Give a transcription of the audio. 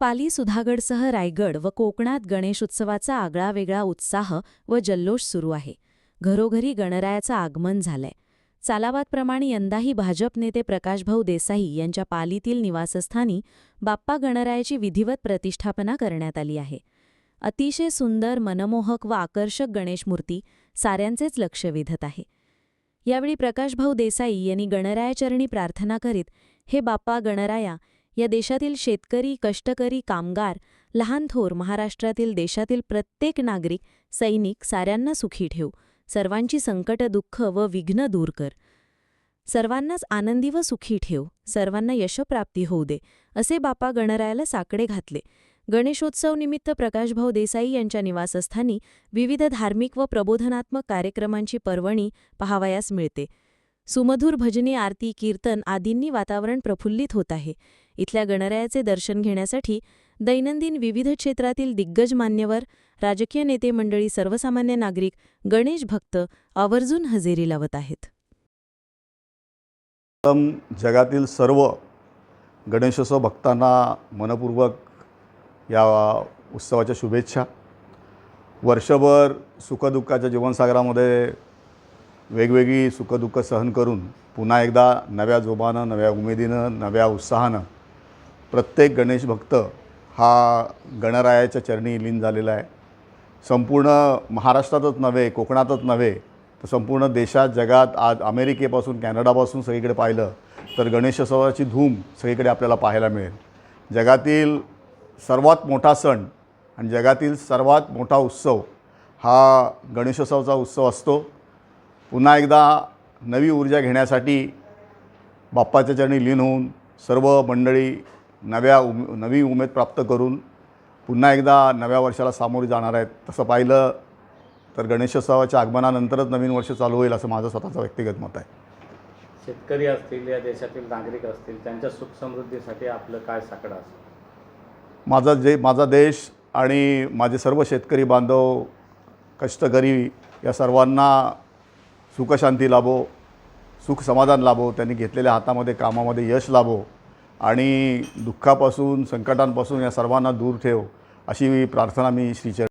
पाली सुधागडसह रायगड व कोकणात गणेशोत्सवाचा आगळावेगळा उत्साह व जल्लोष सुरू आहे. घरोघरी गणरायाचं आगमन झालंय. चालावातप्रमाणे यंदाही भाजप नेते प्रकाशभाऊ देसाई यांच्या पालीतील निवासस्थानी बाप्पा गणरायाची विधिवत प्रतिष्ठापना करण्यात आली आहे. अतिशय सुंदर मनमोहक व आकर्षक गणेशमूर्ती साऱ्यांचेच लक्ष वेधत आहे. यावेळी प्रकाशभाऊ देसाई यांनी गणरायाचरणी प्रार्थना करीत हे बाप्पा गणराया या देशातील शेतकरी कष्टकरी कामगार लहान थोर महाराष्ट्रातील देशातील प्रत्येक नागरिक सैनिक साऱ्यांना सुखी ठेव. सर्वांची संकट दुःख व विघ्न दूर कर. सर्वांनाच आनंदी व सुखी ठेव. सर्वांना यशप्राप्ती होऊ दे असे बापा गणरायाला साकडे घातले. गणेशोत्सव निमित्त प्रकाशभाऊ देसाई यांच्या निवासस्थानी विविध धार्मिक व प्रबोधनात्मक कार्यक्रमांची पर्वणी पहावयास मिळते. सुमधुर भजनी आरती कीर्तन आदींनी वातावरण प्रफुल्लित होत आहे. इथल्या गणरायाचे दर्शन घेण्यासाठी दैनंदिन विविध क्षेत्रातील दिग्गज मान्यवर राजकीय नेते मंडळी सर्वसामान्य नागरिक गणेश भक्त आवर्जून हजेरी लावत आहेत. जगातील सर्व गणेशोत्सव भक्तांना मनपूर्वक या उत्सवाच्या शुभेच्छा. वर्षभर सुखदुःखाच्या जीवनसागरामध्ये वेगवेगळी सुखदुःख सहन करून पुन्हा एकदा नव्या जोमानं नव्या उमेदीनं नव्या उत्साहानं प्रत्येक गणेश भक्त हा गणरायाच्या चरणी लीन झालेला आहे. संपूर्ण महाराष्ट्रातच नव्हे कोकणातच नव्हे तर संपूर्ण देशात जगात आज अमेरिकेपासून कॅनडापासून सगळीकडे पाहिलं तर गणेशोत्सवाची धूम सगळीकडे आपल्याला पाहायला मिळेल. जगातील सर्वात मोठा सण आणि जगातील सर्वात मोठा उत्सव हा गणेशोत्सवाचा उत्सव असतो. पुन्हा एकदा नवी ऊर्जा घेण्यासाठी बाप्पाच्या चरणी लीन होऊन सर्व मंडळी नव्या उम नवी उमेद प्राप्त करून पुन्हा एकदा नव्या वर्षाला सामोरे जाणार आहेत. तसं पाहिलं तर गणेशोत्सवाच्या आगमनानंतरच नवीन वर्ष चालू होईल असं माझं स्वतःचं व्यक्तिगत मत आहे. शेतकरी असतील या देशातील नागरिक असतील त्यांच्या सुखसमृद्धीसाठी आपलं काय साकडं असतं? माझा जे माझा देश आणि माझे सर्व शेतकरी बांधव कष्टकरी या सर्वांना सुखशांती लाभो सुख समाधान लाभो त्यांनी घेतलेल्या हातामध्ये कामामध्ये यश लाभो आणि दुःखापासून संकटांपासून या सर्वांना दूर ठेव अशी प्रार्थना मी श्रीचर